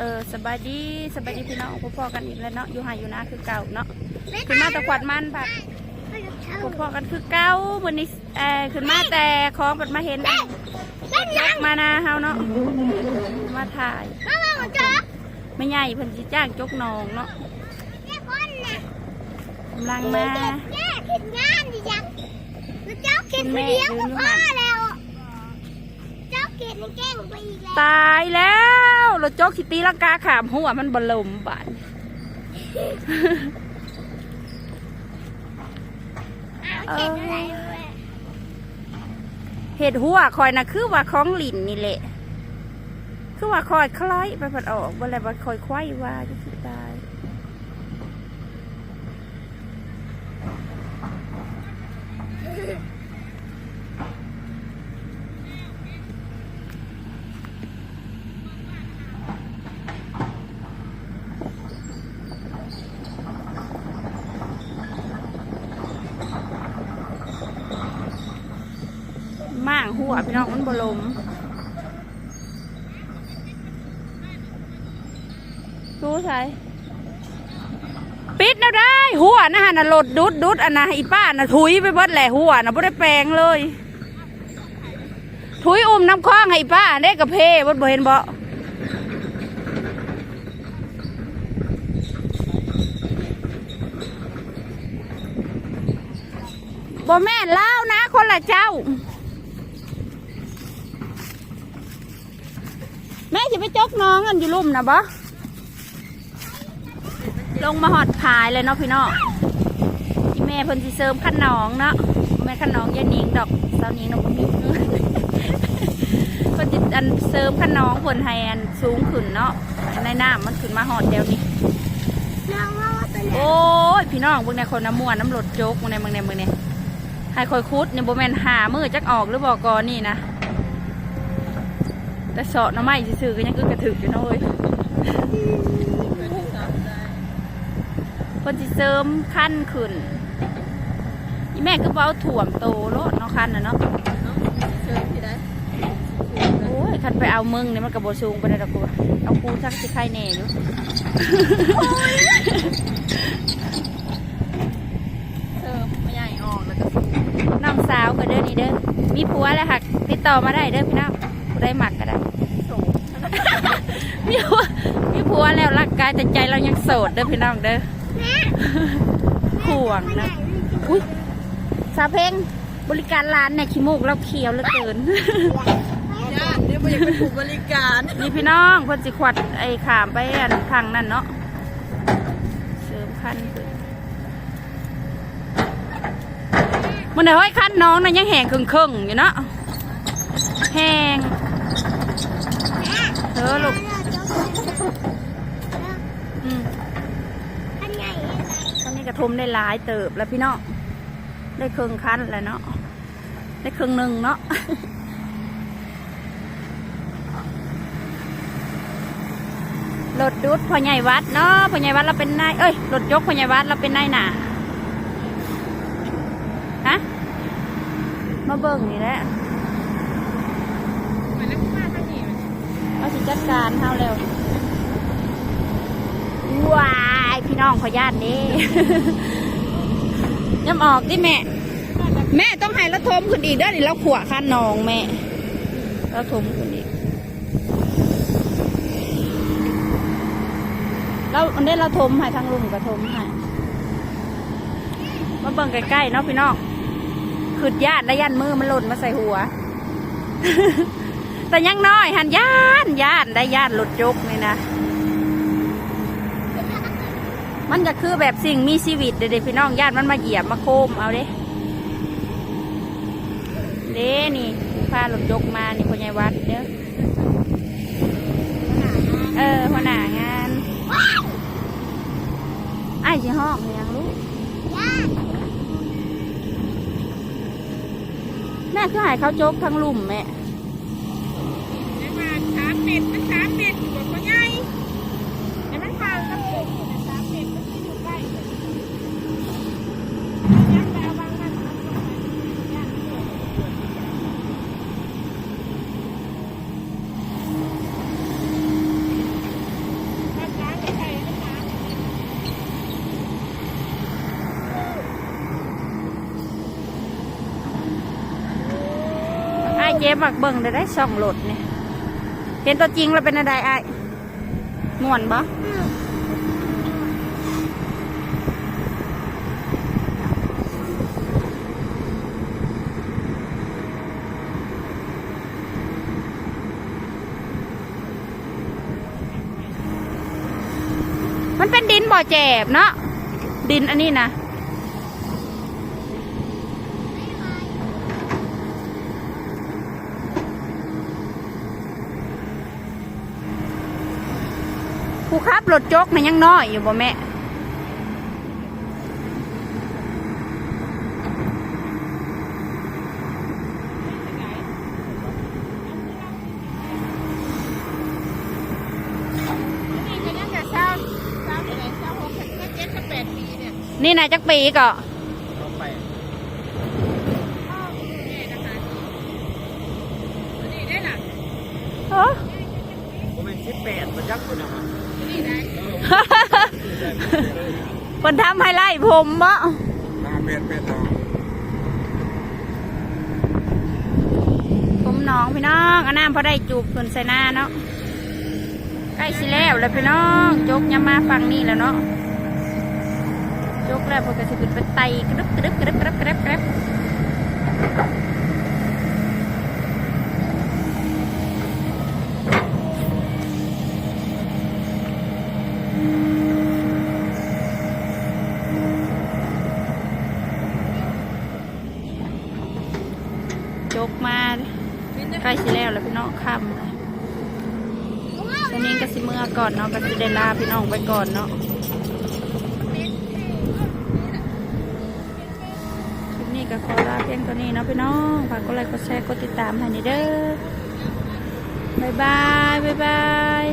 เออสบายดีสบายดีพี่น้องพ่อๆกันอีกแล้วเนาะอยู่หาอยู่นะคือเก่าเนาะขึ้นมาแต่ขวัดมันผักพ่อๆกันคือเก่าวันนี้เออขึ้นมาแต่ของปัดมาเห็นยกมานะเฮาเนาะมาถ่ายไม่ใหญ่เพิ่นสิจ้างจกหนองเนาะกำลังมา ตายแล้วรถโจ๊กสิตีลังกาขามหัวมันบลมบาดเห็ดหัวคอยนะคือว่าของหลินนี่แหละ คือว่าคอยคล้อยไปผัดออกบ่อะไรว่าคอยควายว่าจะสิตาย ม่างหัวพี่น้องมันบลมรู้ใช่ปิดแล้วได้ หัวนะฮะน่ะหลดดุดดุดอันนะอีป้าน่ะถุยไปเบิดแหละหัวน่ะไม่ได้แปลงเลย ถุยอุ้มน้ำคล้องให้อีป้าได้กระเพาะบดบ่เห็นบ่บ่แม่เล่านะคนละเจ้า แม่จะไปจกน้องกันอยู่ลุ่มนะบ่ลงมาหอดขายเลยเนาะพี่น้องแม่เพิ่นสิเสริมขันน้องเนาะแม่ขันน้องยานิงดอกสานิงน้องมีเงินเพิ่นจิอันเสริมขันน้องเพิ่นให้อันสูงขึ้นเนาะในน้ำมันขึ้นมาหอดเดียวนี้โอ้ยพี่น้องเบิ่งในคนน้ำมวนน้ำหลดโจกเบิ่งในเบิ่งในเบิ่งในให้คอยคุดเนี่ยโบแมนหามือจักออกหรือบอกกอนี่นะ แต่เสาะหน้ำไม้ซื่อๆก็ยังคือกระถึกอยู่เนาะเว้ยคนที่เสริมขั้นขึ้นอีแม่ก็เบาถ่วมโตโลดเนาะขั้นนะเนาะเชิญพี่ได้โอ้ยคันไปเอามึงเนี่ยมันกระโบสูงไปได้ดอกกูเอากูชักสิไข่แน่อยู่เชิญไม่ใหญ่ออกแล้วก็น้องสาวก็เด้อนี่เด้อมีผัวแล้วหักติดต่อมาได้เด้อพี่น้องผู้ได้หมักก็ได้สูง มีผัวมีผัวแล้วร่างกายแต่ใจเรายังโสดเด้อพี่น้องเด้อข่วงนะอุ้ยสาวเพลงบริการร้านเนี่ยขี้มูกเราเขียวเหลือเกินญาติเนี่ยมันยังเป็นผู้บริการนี่พี่น้องคนสิขวัดไอ้ขามไปอันทางนั่นเนาะเสริมคันขึ้นมันเฮ้ยคันน้องน่ะยังแหงครึ่งครึ่งๆอยู่เนาะแหงเออลูกอืมตอนนี้กระทมได้หลายเติบแล้วพี่น้องได้ครึ่งคันแล้วเนาะได้ครึ่งหนึ่งเนาะรถดุดพ่อใหญ่วัดเนาะพ่อใหญ่วัดเราเป็นนายเอ้ยรถยกพ่อใหญ่วัดเราเป็นนายหนาฮะมาเบิ่งนี่แหละ มันนักมาทางนี้ เอาสิ จัดการเฮาเร็วว้ายพี่น้องขอญาตเด้น้ำออกดิแม่ แม่ต้องให้เราทมขึ้นอีกเด้อนี่เราขวคันนองแม่เราทมขึ้นอีกเราอันนี้เราทมให้ทางลุงกับทมให้มาเบิ่งใกล้ๆเนาะพี่น้องขืดญาติและยันมือมันหล่นมาใส่หัว แต่ยังน้อย หันย่านย่านได้ย่านหลุดจกนี่นะ มันจะคือแบบสิ่งมีชีวิตเด็พี่น้องญาติมันมาเหยียบมาโคมเอาเด้เด้นี่พาหลุดจกมานี่พ่อใหญ่วัดเด้อเออหัวหน้างานไอ้ายสิห้องยังลูกแม่คือใหายเขาจกทั้งลุ่มแม่ได้มาสา ม็ดมันสามเม็ดอยู่กับคนใหญ่แต่มันห่างกับผมสามเม็ดมันสิอยู่ใกล้ยังไปเอาบางกันมันก็ไม่ได้ยากเลยถ้าช้างไม่ใช่ถ้าช้าง ไอ้เจ๊มักเบิ่งได้ได้สองโหลดเนี่ย เห็นตัวจริงแล้วเป็นอะไรไอ้ม่วนบ่มันเป็นดินบ่อแจบเนาะดินอันนี้นะ ผู้ขับรถจกน่ะยังน้อยอยู่บ่แม่นี่ก็ยังจะเช้าเช้าเท่าไหร่เช้าหกก็เจ็ดก็แปดปีเนี่ยนี่นายจักปีก่อนี่ได้ละโอ้ผมเป็นสิบแปดมันยักษ์คนนะครับ คนทำให้ไล่ผมบ่มาแปดแปดทองผมน้องพี่น้องอันน้ำพอได้จูบคนใส่หน้าเนาะใกล้สิแล้วแล้วพี่น้องจกยามาฟังนี่แล้วเนาะจกแล้วพวกกระสิขึ้นไปไตกระดึบกระดึบกระดึบกระดึบกระดึบกระดึบจกมา ใกล้สิ แล้วแล้วพี่น้องค่ำเลยตอนนี้ก็สิเมื่อก่อนเนาะก็สิได้ลาพี่น้องไปก่อนเนาะคลิปนี้ก็ขอลาเพียงเท่านี้เนาะพี่น้องฝากกดไลค์กดแชร์กดติดตามให้นี่เด้อบ๊ายบายบ๊ายบาย